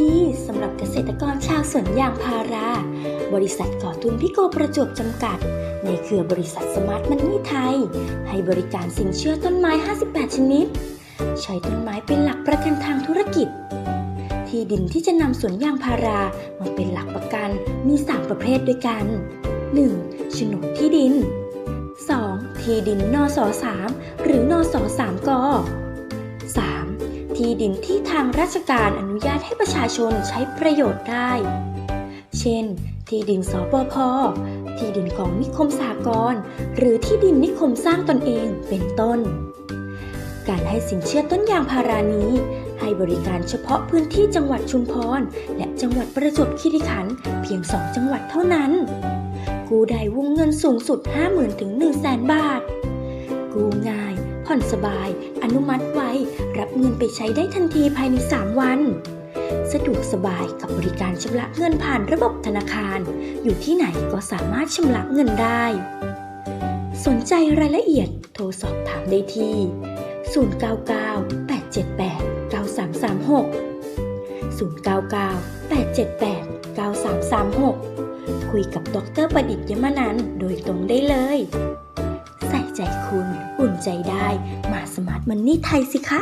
ดีสำหรับเกษตรกรชาวสวนยางพารา บริษัทก่อทุนพิโกประจวบจำกัด ในเครือบริษัทสมาร์ทมันนี่ไทย ให้บริการสินเชื่อต้นไม้ 58 ชนิด ใช้ต้นไม้เป็นหลักประกันทางธุรกิจ ที่ดินที่จะนำสวนยางพารามาเป็นหลักประกันมี 3 ประเภทด้วยกัน 1. โฉนดที่ดิน 2. ที่ดินนส3หรือ ที่ดินที่ทางราชการอนุญาตให้ประชาชนใช้ประโยชน์ได้ เช่น ที่ดินสปพที่ดินของนิคมสากลหรือที่ดินนิคมสร้างตนเองเป็นต้น การให้สินเชื่อต้นยางพารานี้ ให้บริการเฉพาะพื้นที่จังหวัดชุมพร และจังหวัดประจวบคีรีขันธ์เพียง2จังหวัดเท่านั้น กู้ได้วงเงินสูงสุด 50,000ถึง100,000บาท กู้ง่าย ผ่อนสบาย อนุมัติไว เงินไปใช้ได้ทันทีภายใน 3 วัน สะดวกสบายกับบริการชำระเงินผ่านระบบธนาคาร อยู่ที่ไหนก็สามารถชำระเงินได้ สนใจรายละเอียดโทรสอบถามได้ที่ 099 878 9336 099 878 9336 คุยกับดรประดิษฐ์ยมนันโดยตรงได้เลย ใส่ใจคุณ อุ่นใจได้ มาสมาร์ทมันนี่ไทยสิคะ